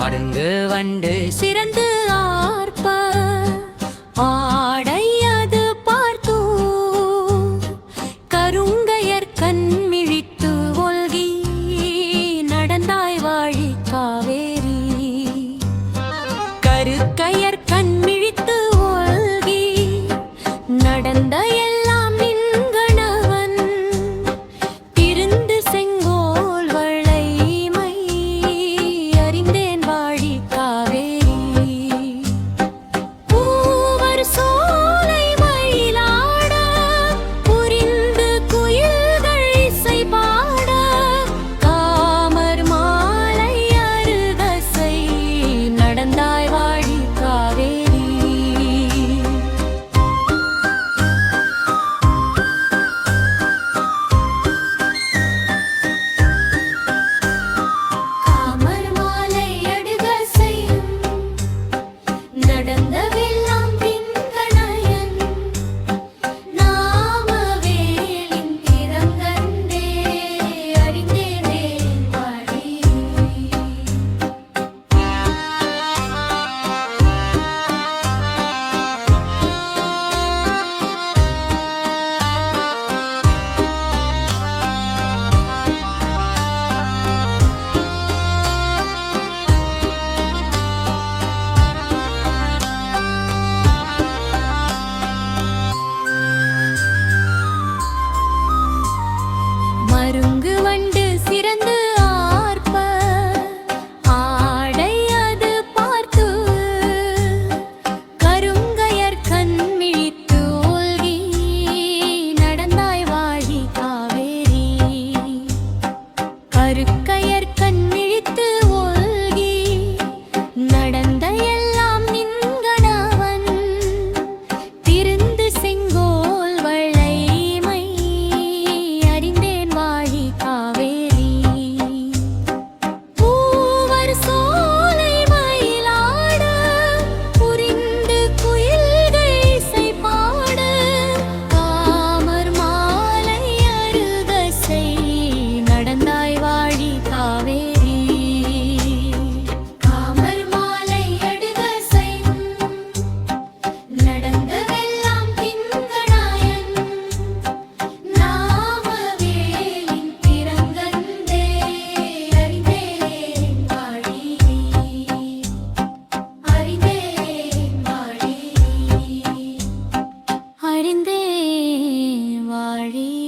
பருந்து வண்டு சிறந்து ஆர்ப்ப ஆடை அது பார்த்தோ. கருங்கையர் கண் மடிந்தே வாழே